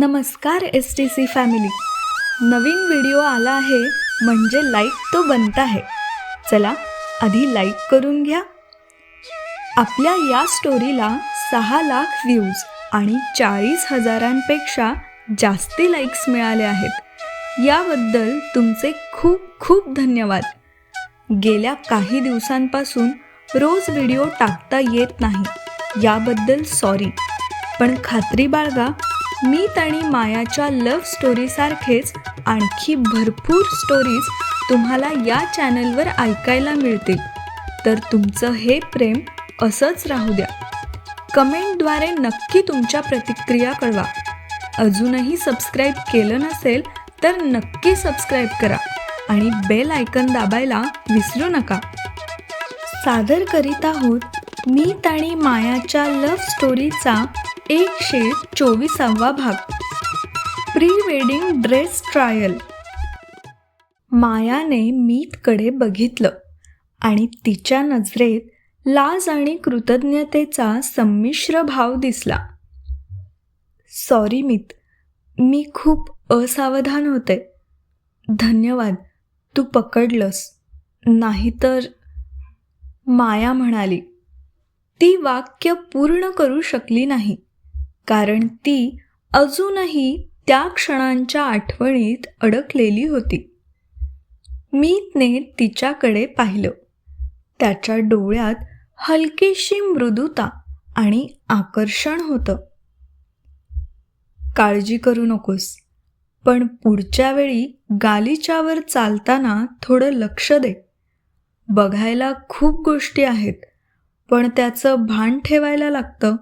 नमस्कार S T C family नवीन video आला आहे म्हणजे लाईक तो बनता है. चला आधी लाईक करून घ्या. आपल्या या स्टोरीला सहा लाख व्ह्यूज आणि चाळीस हजारांपेक्षा जास्ती लाईक्स मिळाले आहेत. याबद्दल तुमचे खूप खूप धन्यवाद. गेल्या काही दिवसांपासून रोज व्हिडिओ टाकता येत नाही. याबद्दल सॉरी पण खात्री बाळगा मीत आणि मायाच्या लव्ह स्टोरीसारखेच आणखी भरपूर स्टोरीज तुम्हाला या चॅनलवर ऐकायला मिळतील. तर तुमचं हे प्रेम असंच राहू द्या. कमेंटद्वारे नक्की तुमच्या प्रतिक्रिया कळवा. अजूनही सबस्क्राईब केलं नसेल तर नक्की सबस्क्राईब करा आणि बेल आयकन दाबायला विसरू नका. सादर करीत आहोत मीत आणि मायाच्या लव्ह स्टोरीचा एकशे चोवीसावा भाग. Pre wedding dress trial. मायाने मीतकडे बघितलं आणि तिच्या नजरेत लाज आणि कृतज्ञतेचा संमिश्र भाव दिसला. सॉरी मीत मी खूप असावधान होते. धन्यवाद तू पकडलंस. नाहीतर माया म्हणाली ती वाक्य पूर्ण करू शकली नाही. कारण ती अजूनही त्या क्षणांच्या आठवणीत अडकलेली होती. मीतने तिच्याकडे पाहिलं. त्याच्या डोळ्यात हलकीशी मृदुता आणि आकर्षण होतं. काळजी करू नकोस पण पुढच्या वेळी गालिच्यावर चालताना थोडं लक्ष दे. बघायला खूप गोष्टी आहेत पण त्याचं भान ठेवायला लागतं.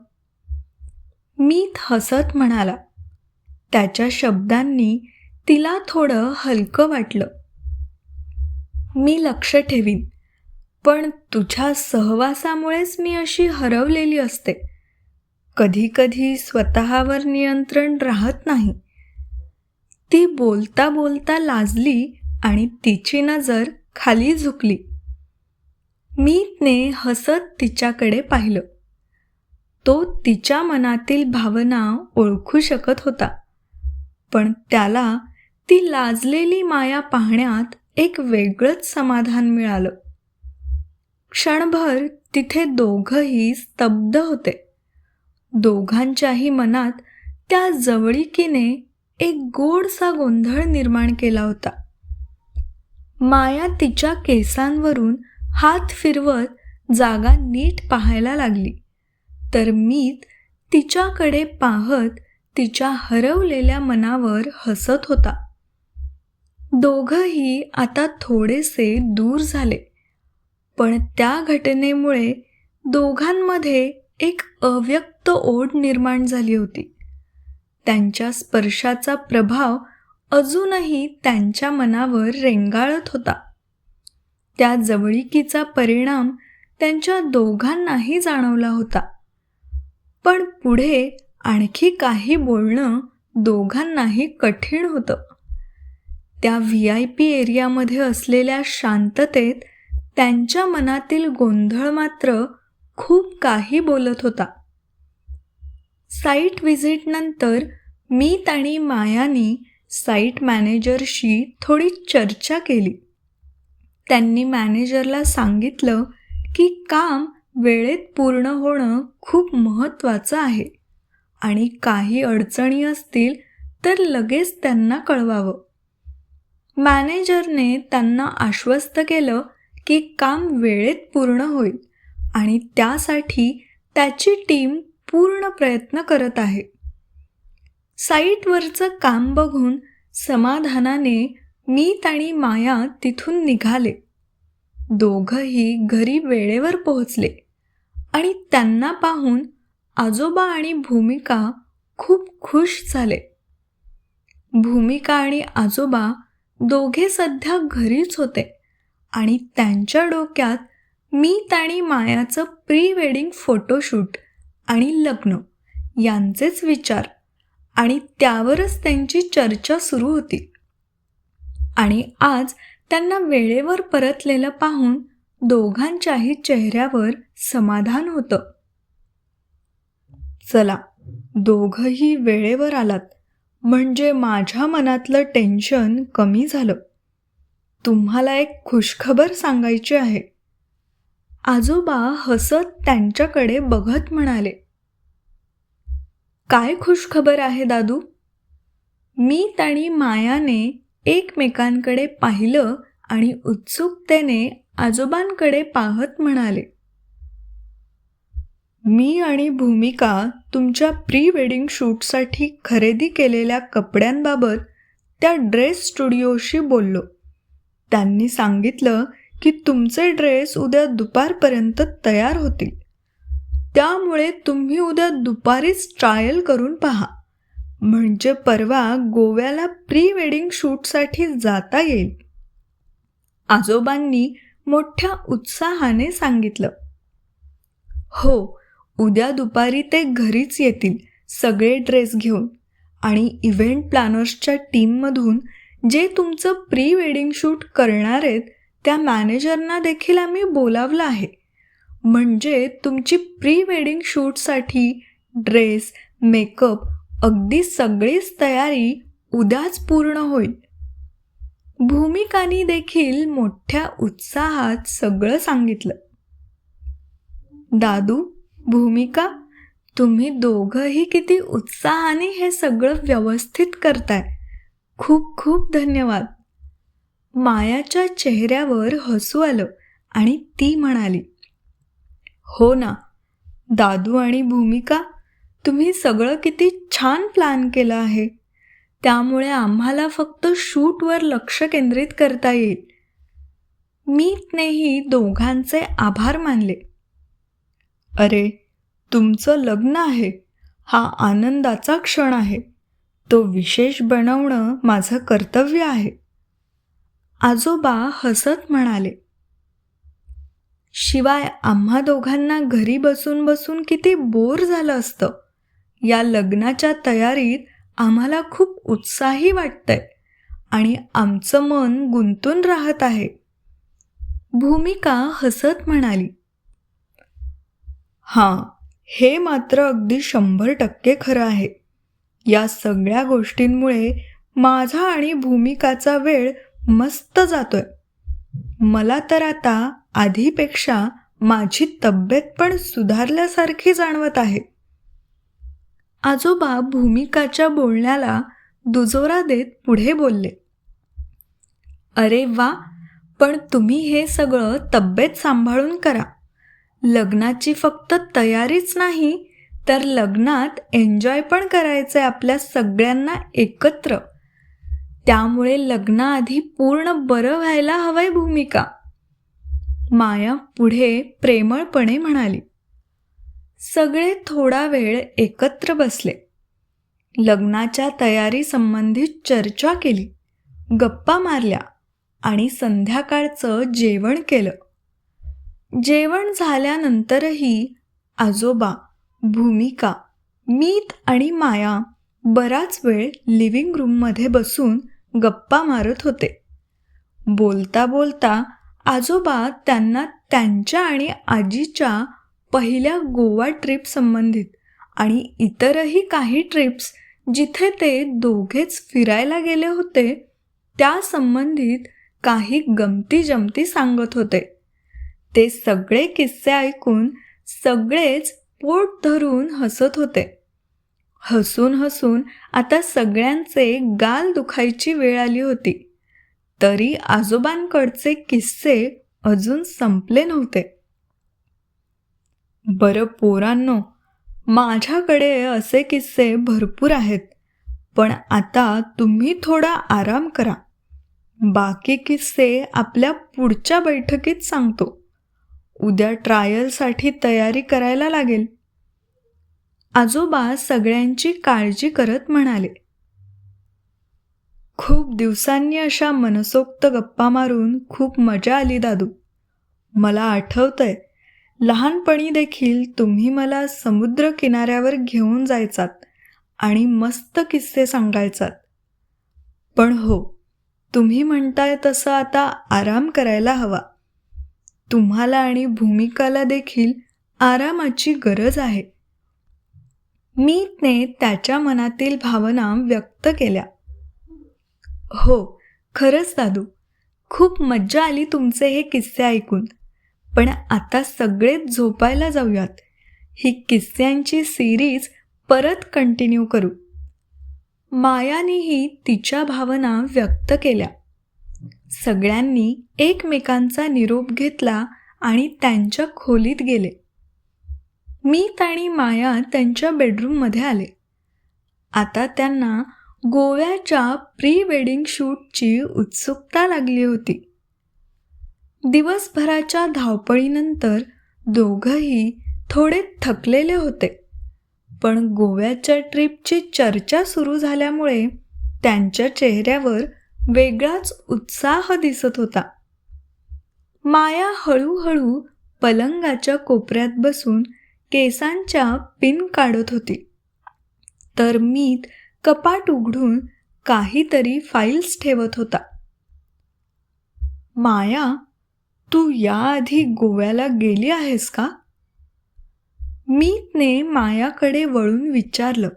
मीत हसत म्हणाला. त्याच्या शब्दांनी तिला थोडं हलकं वाटलं. मी लक्ष ठेवीन पण तुझ्या सहवासामुळेच मी अशी हरवलेली असते. कधी कधी स्वतःवर नियंत्रण राहत नाही. ती बोलता बोलता लाजली आणि तिची नजर खाली झुकली. मीतने हसत तिच्याकडे पाहिलं. तो तिच्या मनातील भावना ओळखू शकत होता. पण त्याला ती लाजलेली माया पाहण्यात एक वेगळंच समाधान मिळालं. क्षणभर तिथे दोघंही स्तब्ध होते. दोघांच्याही मनात त्या जवळिकीने एक गोडसा गोंधळ निर्माण केला होता. माया तिच्या केसांवरून हात फिरवत जागा नीट पाहायला लागली. तर मी तिच्याकडे पाहत तिच्या हरवलेल्या मनावर हसत होता. दोघंही आता थोडेसे दूर झाले. पण त्या घटनेमुळे दोघांमध्ये एक अव्यक्त ओढ निर्माण झाली होती. त्यांच्या स्पर्शाचा प्रभाव अजूनही त्यांच्या मनावर रेंगाळत होता. त्या जवळिकीचा परिणाम त्यांच्या दोघांनाही जाणवला होता. पण पुढे आणखी काही बोलणं दोघांनाही कठीण होतं. त्या व्ही आय पी एरियामध्ये असलेल्या शांततेत त्यांच्या मनातील गोंधळ मात्र खूप काही बोलत होता. साईट व्हिजिटनंतर मीत आणि मायानी साईट मॅनेजरशी थोडी चर्चा केली. त्यांनी मॅनेजरला सांगितलं की काम वेळेत पूर्ण होणं खूप महत्त्वाचं आहे. आणि काही अडचणी असतील तर लगेच त्यांना कळवावं. मॅनेजरने त्यांना आश्वस्त केलं की काम वेळेत पूर्ण होईल आणि त्यासाठी त्याची टीम पूर्ण प्रयत्न करत आहे. साईटवरचं काम बघून समाधानाने मीत आणि माया तिथून निघाले. दोघंही घरी वेळेवर पोहोचले. आणि त्यांना पाहून आजोबा आणि भूमिका खूप खुश झाले. भूमिका आणि आजोबा दोघे सध्या घरीच होते आणि त्यांच्या डोक्यात मीत आणि मायाचं प्री वेडिंग फोटोशूट आणि लग्न यांचेच विचार आणि त्यावरच त्यांची चर्चा सुरू होती. आणि आज त्यांना वेळेवर परतलेलं पाहून दोघांच्याही चेहऱ्यावर समाधान होतं. चला दोघंही वेळेवर आलात. म्हणजे माझ्या मनातलं टेन्शन कमी झालं. तुम्हाला एक खुशखबर सांगायची आहे. आजोबा हसत त्यांच्याकडे बघत म्हणाले काय खुशखबर आहे दादू? मी आणि मायाने एकमेकांकडे पाहिलं आणि उत्सुकतेने आजोबांकडे पाहत म्हणाले मी आणि भूमिका तुमच्या प्री वेडिंग शूटसाठी खरेदी केलेल्या कपड्यांबाबत त्या ड्रेस स्टुडिओशी बोललो. त्यांनी सांगितलं की तुमचे ड्रेस उद्या दुपारपर्यंत तयार होतील. त्यामुळे तुम्ही उद्या दुपारीच ट्रायल करून पहा. म्हणजे परवा गोव्याला प्री वेडिंग शूटसाठी जाता येईल. आजोबांनी मोठ्या उत्साहाने सांगितलं. हो उद्या दुपारी ते घरीच येतील सगळे ड्रेस घेऊन. आणि इव्हेंट प्लॅनर्सच्या टीममधून जे तुमचं प्री वेडिंग शूट करणार आहेत त्या मॅनेजरना देखील आम्ही बोलावलं आहे. म्हणजे तुमची प्री वेडिंग शूटसाठी ड्रेस मेकअप अगदी सगळीच तयारी उद्याच पूर्ण होईल. भूमिकानी देखील मोठ्या उत्साहात सगळं सांगितलं. दादू भूमिका तुम्ही दोघंही किती उत्साहाने हे सगळं व्यवस्थित करताय. खूप खूप धन्यवाद. मायाच्या चेहऱ्यावर हसू आलं आणि ती म्हणाली हो ना दादू आणि भूमिका तुम्ही सगळं किती छान प्लॅन केलं आहे. त्यामुळे आम्हाला फक्त शूटवर लक्ष केंद्रित करता येईल. मीतनेही दोघांचे आभार मानले. अरे तुमचं लग्न आहे. हा आनंदाचा क्षण आहे. तो विशेष बनवणं माझं कर्तव्य आहे. आजोबा हसत म्हणाले. शिवाय आम्हा दोघांना घरी बसून बसून किती बोर झालं असतं. या लग्नाच्या तयारीत आम्हाला खूप उत्साही वाटतंय आणि आमचं मन गुंतून राहत आहे. भूमिका हसत म्हणाली हां हे मात्र अगदी शंभर टक्के खरं आहे. या सगळ्या गोष्टींमुळे माझा आणि भूमिकाचा वेळ मस्त जातोय. मला तर आता आधीपेक्षा माझी तब्येत पण सुधारल्यासारखी जाणवत आहे. आजोबा भूमिकाच्या बोलण्याला दुजोरा देत पुढे बोलले. अरे वा पण तुम्ही हे सगळं तब्येत सांभाळून करा. लग्नाची फक्त तयारीच नाही तर लग्नात एन्जॉय पण करायचं आहे आपल्या सगळ्यांना एकत्र. त्यामुळे लग्नाआधी पूर्ण बरं व्हायला हवंय भूमिका. माया पुढे प्रेमळपणे म्हणाली. सगळे थोडा वेळ एकत्र बसले. लग्नाच्या तयारी संबंधित चर्चा केली. गप्पा मारल्या आणि संध्याकाळचं जेवण केलं. जेवण झाल्यानंतरही आजोबा भूमिका मीत आणि माया बराच वेळ लिव्हिंग रूममध्ये बसून गप्पा मारत होते. बोलता बोलता आजोबा त्यांना त्यांच्या आणि आजीच्या पहिल्या गोवा ट्रिप संबंधित आणि इतरही काही ट्रिप्स जिथे ते दोघेच फिरायला गेले होते त्या संबंधित काही गमती जमती सांगत होते. ते सगळे किस्से ऐकून सगळेच पोट धरून हसत होते. हसून हसून आता सगळ्यांचे गाल दुखायची वेळ आली होती. तरी आजोबांकडचे किस्से अजून संपले नव्हते. बरं पोरांनो माझ्याकडे असे किस्से भरपूर आहेत पण आता तुम्ही थोडा आराम करा. बाकी किस्से आपल्या पुढच्या बैठकीत सांगतो. उद्या ट्रायलसाठी तयारी करायला लागेल. आजोबा सगळ्यांची काळजी करत म्हणाले. खूप दिवसांनी अशा मनसोक्त गप्पा मारून खूप मजा आली दादू. मला आठवतंय लहानपणी देखील तुम्ही मला समुद्र किनाऱ्यावर घेऊन जायचात आणि मस्त किस्से सांगायचात. पण हो तुम्ही म्हणताय तसं आता आराम करायला हवा. तुम्हाला आणि भूमिकाला देखील आरामाची गरज आहे. मीतने त्याच्या मनातील भावना व्यक्त केल्या. हो खरंच दादू खूप मज्जा आली तुमचे हे किस्से ऐकून. पण आता सगळेच झोपायला जाऊयात. ही किस्स्यांची सिरीज परत कंटिन्यू करू. मायानेही तिच्या भावना व्यक्त केल्या. सगळ्यांनी एकमेकांचा निरोप घेतला आणि त्यांच्या खोलीत गेले. मीत आणि माया त्यांच्या बेडरूममध्ये आले. आता त्यांना गोव्याच्या प्री वेडिंग शूटची उत्सुकता लागली होती. दिवसभराच्या धावपळीनंतर दोघंही थोडे थकलेले होते. पण गोव्याच्या ट्रिपची चर्चा सुरू झाल्यामुळे त्यांच्या चेहऱ्यावर वेगळाच उत्साह दिसत होता. माया हळूहळू पलंगाच्या कोपऱ्यात बसून केसांच्या पिन काढत होती. तर मीत कपाट उघडून काहीतरी फाईल्स ठेवत होता. माया तू याआधी गोव्याला गेली आहेस का? मीतने मायाकडे वळून विचारलं.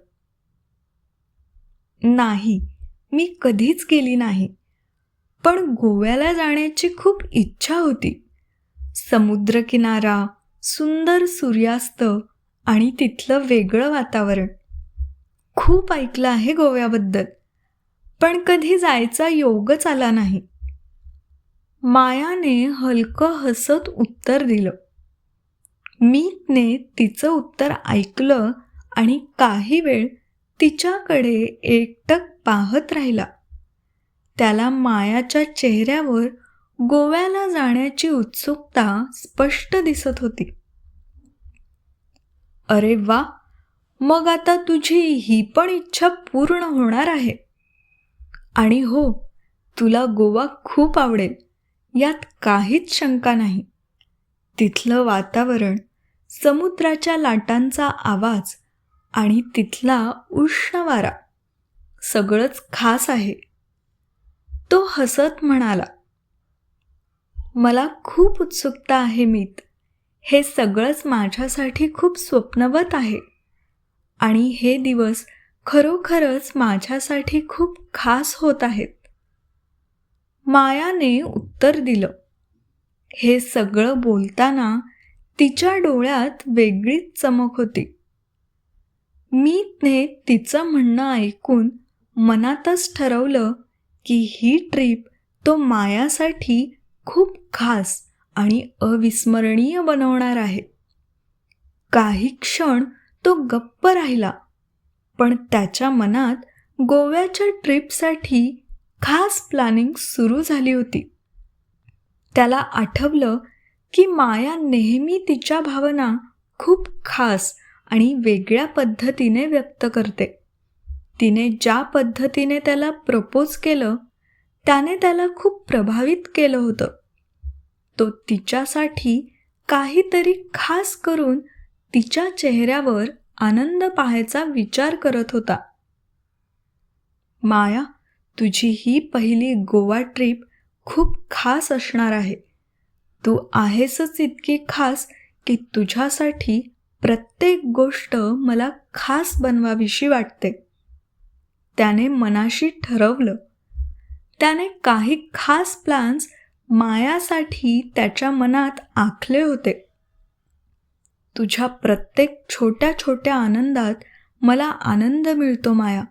नाही मी कधीच गेली नाही. पण गोव्याला जाण्याची खूप इच्छा होती. समुद्रकिनारा सुंदर सूर्यास्त आणि तिथलं वेगळं वातावरण. खूप ऐकलं आहे गोव्याबद्दल. पण कधी जायचा योगच आला नाही. मायाने हलकं हसत उत्तर दिलं. मीतने तिचं उत्तर ऐकलं आणि काही वेळ तिच्याकडे एकटक पाहत राहिला. त्याला मायाच्या चेहऱ्यावर गोव्याला जाण्याची उत्सुकता स्पष्ट दिसत होती. अरे वा! मग आता तुझी ही पण इच्छा पूर्ण होणार आहे. आणि हो तुला गोवा खूप आवडेल. यात काहीच शंका नाही. तिथलं वातावरण समुद्राच्या लाटांचा आवाज आणि तिथला उष्ण वारा सगळंच खास आहे. तो हसत म्हणाला मला खूप उत्सुकता आहे मीत. हे सगळंच माझ्यासाठी खूप स्वप्नवत आहे आणि हे दिवस खरोखरच माझ्यासाठी खूप खास होत आहेत. मायाने उत्तर दिलं. हे सगळं बोलताना तिच्या डोळ्यात वेगळीच चमक होती. मीतने तिचं म्हणणं ऐकून मनातच ठरवलं की ही ट्रीप तो मायासाठी खूप खास आणि अविस्मरणीय बनवणार आहे. काही क्षण तो गप्प राहिला पण त्याच्या मनात गोव्याच्या ट्रिपसाठी खास प्लॅनिंग सुरू झाली होती. त्याला आठवलं की माया नेहमी तिच्या भावना खूप खास आणि वेगळ्या पद्धतीने व्यक्त करते. तिने ज्या पद्धतीने त्याला प्रपोज केलं त्याने त्याला खूप प्रभावित केलं होतं. तो तिच्यासाठी काहीतरी खास करून तिच्या चेहऱ्यावर आनंद पाहायचा विचार करत होता. माया तुझी ही पहिली गोवा ट्रिप खूप खास असणार आहे. तू आहेसच इतकी खास की तुझ्यासाठी प्रत्येक गोष्ट मला खास बनवावीशी वाटते. त्याने मनाशी ठरवलं. त्याने काही खास प्लॅन्स मायासाठी त्याच्या मनात आखले होते. तुझ्या प्रत्येक छोट्या छोट्या आनंदात मला आनंद मिळतो माया.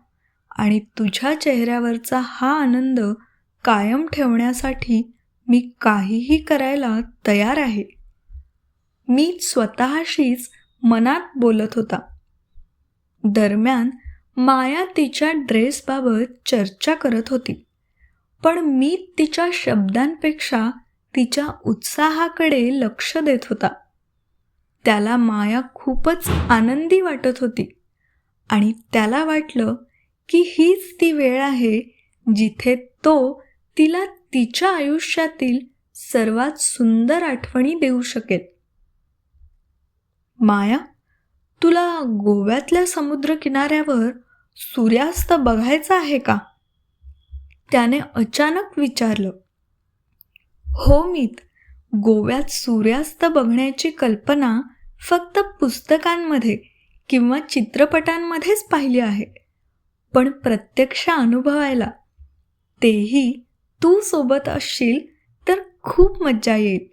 आणि तुझ्या चेहऱ्यावरचा हा आनंद कायम ठेवण्यासाठी मी काहीही करायला तयार आहे. मी स्वतःशीच मनात बोलत होता. दरम्यान माया तिच्या ड्रेसबाबत चर्चा करत होती. पण मी तिच्या शब्दांपेक्षा तिच्या उत्साहाकडे लक्ष देत होता. त्याला माया खूपच आनंदी वाटत होती आणि त्याला वाटलं की हीच ती वेळ आहे जिथे तो तिला तिच्या आयुष्यातील सर्वात सुंदर आठवणी देऊ शकेल. माया तुला गोव्यातल्या समुद्रकिनाऱ्यावर सूर्यास्त बघायचा आहे का? त्याने अचानक विचारलं. हो मीत गोव्यात सूर्यास्त बघण्याची कल्पना फक्त पुस्तकांमध्ये किंवा चित्रपटांमध्येच पाहिली आहे. पण प्रत्यक्ष अनुभवायला तेही तू सोबत असशील तर खूप मज्जा येईल.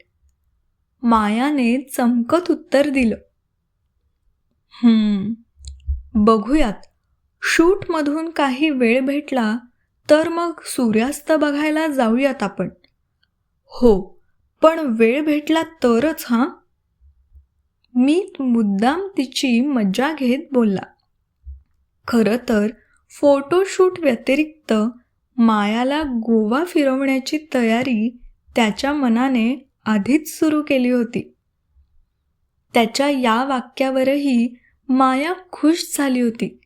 मायाने चमकत उत्तर दिलं. हम्म बघूयात. शूटमधून काही वेळ भेटला तर मग सूर्यास्त बघायला जाऊयात आपण. हो पण वेळ भेटला तरच हां? मी मुद्दाम तिची मज्जा घेत बोलला. खरं तर फोटोशूट व्यतिरिक्त मायाला गोवा फिरवण्याची तयारी त्याच्या मनाने आधीच सुरू केली होती. त्याच्या या वाक्यावरही माया खुश झाली होती.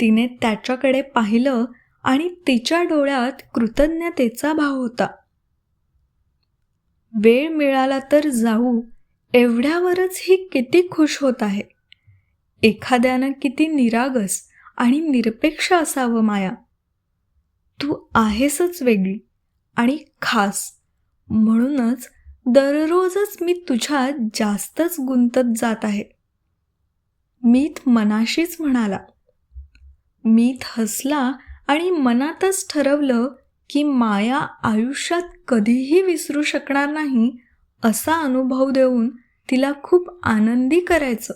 तिने त्याच्याकडे पाहिलं आणि तिच्या डोळ्यात कृतज्ञतेचा भाव होता. वेळ मिळाला तर जाऊ एवढ्यावरच ही किती खुश होत आहे. एखाद्यानं किती निरागस आणि निरपेक्ष असावं माया. तू आहेसच वेगळी आणि खास. म्हणूनच दररोजच मी तुझ्या जास्तच गुंतत जात आहे. मीत मनाशीच म्हणाला. मीत हसला आणि मनातच ठरवलं की माया आयुष्यात कधीही विसरू शकणार नाही असा अनुभव देऊन तिला खूप आनंदी करायचं.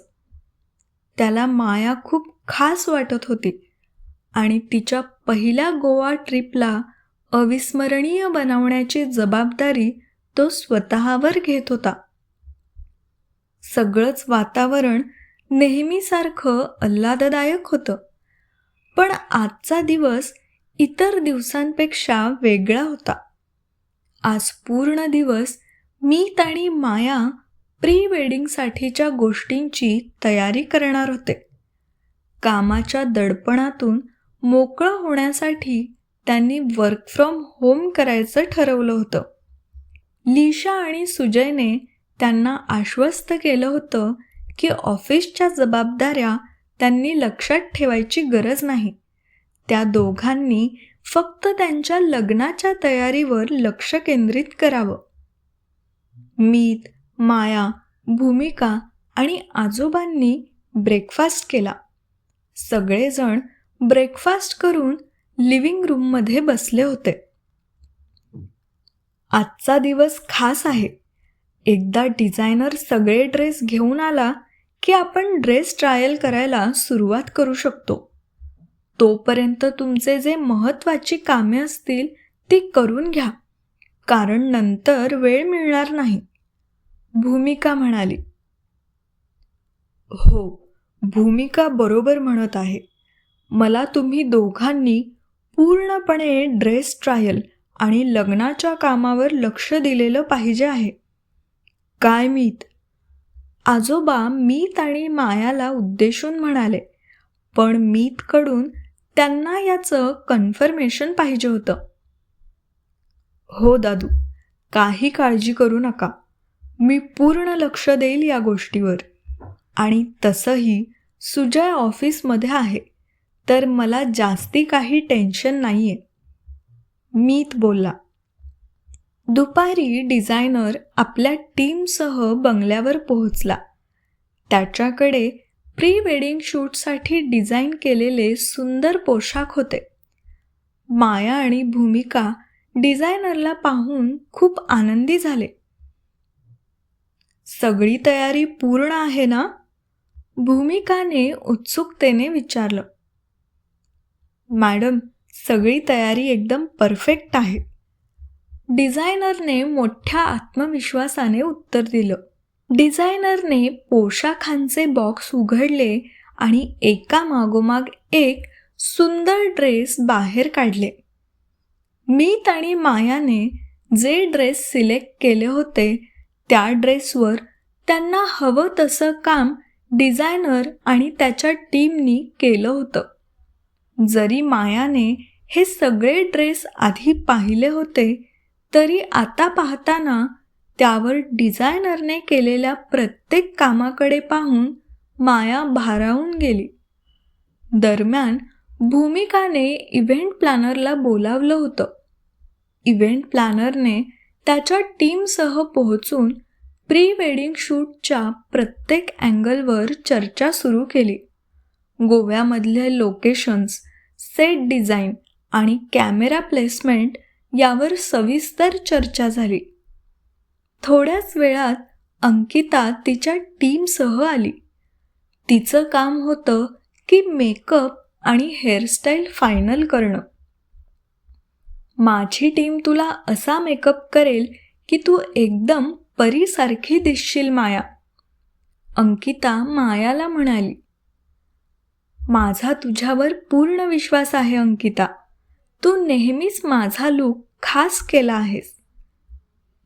त्याला माया खूप खास वाटत होती. आणि तिच्या पहिल्या गोवा ट्रिपला अविस्मरणीय बनवण्याची जबाबदारी तो स्वतःवर घेत होता. सगळंच वातावरण नेहमीसारखं आल्हाददायक होतं. पण आजचा दिवस इतर दिवसांपेक्षा वेगळा होता. आज पूर्ण दिवस मीत आणि माया प्री वेडिंगसाठीच्या गोष्टींची तयारी करणार होते. कामाच्या दडपणातून मोकळं होण्यासाठी त्यांनी वर्क फ्रॉम होम करायचं ठरवलं होतं. लिशा आणि सुजयने त्यांना आश्वस्त केलं होतं की ऑफिसच्या जबाबदाऱ्या त्यांनी लक्षात ठेवायची गरज नाही. त्या दोघांनी फक्त त्यांच्या लग्नाच्या तयारीवर लक्ष केंद्रित करावं. मीत माया भूमिका आणि आजोबांनी ब्रेकफास्ट केला. सगळेजण ब्रेकफास्ट करून लिव्हिंग रूममध्ये बसले होते. आजचा दिवस खास आहे. एकदा डिझायनर सगळे ड्रेस घेऊन आला की आपण ड्रेस ट्रायल करायला सुरुवात करू शकतो. तोपर्यंत तुमचे जे महत्त्वाची कामे असतील ती करून घ्या. कारण नंतर वेळ मिळणार नाही. भूमिका म्हणाली. हो भूमिका बरोबर म्हणत आहे. मला तुम्ही दोघांनी पूर्णपणे ड्रेस ट्रायल आणि लग्नाच्या कामावर लक्ष दिलेलं पाहिजे आहे. काय मीत? आजोबा मीत आणि मायाला उद्देशून म्हणाले पण मीतकडून त्यांना याचं कन्फर्मेशन पाहिजे होतं. हो दादू काही काळजी करू नका. मी पूर्ण लक्ष देईल या गोष्टीवर. आणि तसंही सुजय ऑफिसमध्ये आहे. तर मला जास्ती काही टेन्शन नाही आहे मीत बोलला. दुपारी डिझायनर आपल्या टीमसह बंगल्यावर पोहोचला. त्याच्याकडे प्री वेडिंग शूटसाठी डिझाईन केलेले सुंदर पोशाख होते. माया आणि भूमिका डिझायनरला पाहून खूप आनंदी झाले. सगळी तयारी पूर्ण आहे ना? भूमिकाने उत्सुकतेने विचारलं. मॅडम सगळी तयारी एकदम परफेक्ट आहे. डिझायनरने मोठ्या आत्मविश्वासाने उत्तर दिलं. डिझायनरने पोशाखांचे बॉक्स उघडले आणि एका मागोमाग एक सुंदर ड्रेस बाहेर काढले. मीत आणि मायाने जे ड्रेस सिलेक्ट केले होते त्या ड्रेसवर त्यांना हवं तसं काम डिझायनर आणि त्याच्या टीमनी केलं होतं. जरी मायाने हे सगळे ड्रेस आधी पाहिले होते तरी आता पाहताना त्यावर डिझायनरने केलेल्या प्रत्येक कामाकडे पाहून माया भारावून गेली. दरम्यान भूमिकाने इव्हेंट प्लॅनरला बोलावलं होतं. इव्हेंट प्लॅनरने त्याच्या टीमसह पोहोचून प्री वेडिंग शूटच्या प्रत्येक अँगलवर चर्चा सुरू केली. गोव्यामधले लोकेशन्स सेट डिझाईन आणि कॅमेरा प्लेसमेंट यावर सविस्तर चर्चा झाली. थोड्याच वेळात अंकिता तिच्या टीमसह आली. तिचं काम होतं की मेकअप आणि हेअरस्टाईल फायनल करणं. माझी टीम तुला असा मेकअप करेल की तू एकदम परीसारखी दिसशील माया. अंकिता मायाला म्हणाली माझा तुझ्यावर पूर्ण विश्वास आहे अंकिता. तू नेहमीच माझा लूक खास केला आहेस.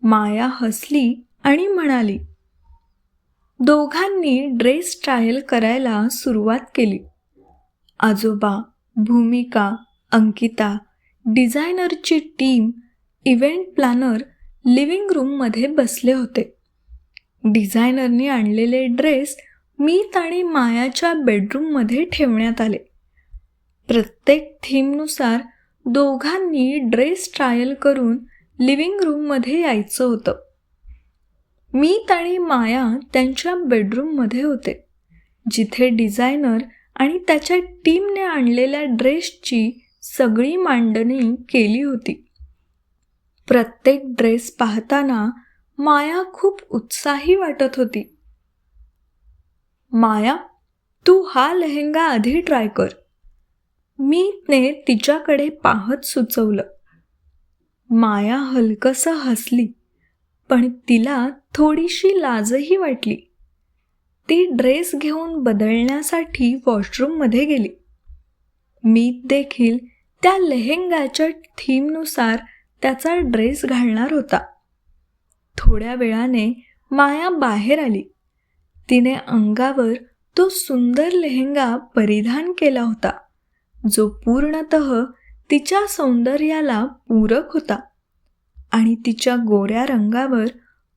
माया हसली आणि म्हणाली दोघांनी ड्रेस ट्रायल करायला सुरुवात केली. आजोबा भूमिका अंकिता डिझायनरची टीम इव्हेंट प्लॅनर लिव्हिंग रूममध्ये बसले होते. डिझायनरने आणलेले ड्रेस मीत आणि मायाच्या बेडरूममध्ये ठेवण्यात आले. प्रत्येक थीमनुसार दोघांनी ड्रेस ट्रायल करून लिव्हिंग रूममध्ये यायचं होतं. मीत आणि माया त्यांच्या बेडरूममध्ये होते. जिथे डिझायनर आणि त्याच्या टीमने आणलेल्या ड्रेसची सगळी मांडणी केली होती. प्रत्येक ड्रेस पाहताना माया खूप उत्साही वाटत होती. माया तू हा लेहंगा आधी ट्राय कर. मीने तिच्याकडे पाहत सुचवलं. माया हलकसं हसली पण तिला थोडीशी लाजही वाटली. ती ड्रेस घेऊन बदलण्यासाठी वॉशरूममध्ये गेली. मीत देखील त्या लेहंगाच्या थीमनुसार त्याचा ड्रेस घालणार होता. थोड्या वेळाने माया बाहेर आली. तिने अंगावर तो सुंदर लेहेंगा परिधान केला होता जो पूर्णत तिच्या सौंदर्याला पूरक होता आणि तिच्या गोऱ्या रंगावर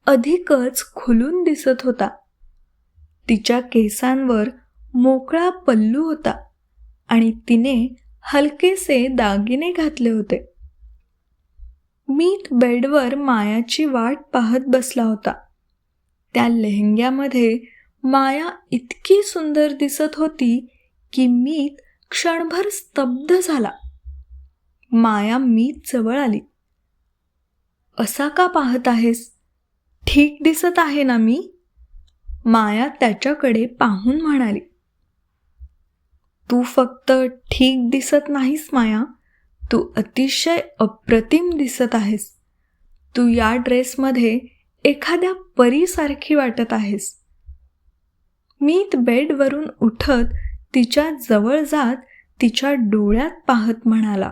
अधिकच खुलून दिसत होता. तिच्या केसांवर मोकळा पल्लू होता आणि तिने हलकेसे दागिने घातले होते. मीत बेडवर मायाची वाट पाहत बसला होता. त्या लेहंग्यामध्ये माया इतकी सुंदर दिसत होती की मीत क्षणभर स्तब्ध झाला. माया मीत जवळ आली. असा का पाहत आहेस? ठीक दिसत आहे ना मी? माया त्याच्याकडे पाहून म्हणाली. तू फक्त ठीक दिसत नाहीस माया. तू अतिशय अप्रतिम दिसत आहेस. तू या ड्रेसमध्ये एखाद्या परीसारखी वाटत आहेस. मीत बेडवरून उठत तिच्या जवळ जात तिच्या डोळ्यात पाहत म्हणाला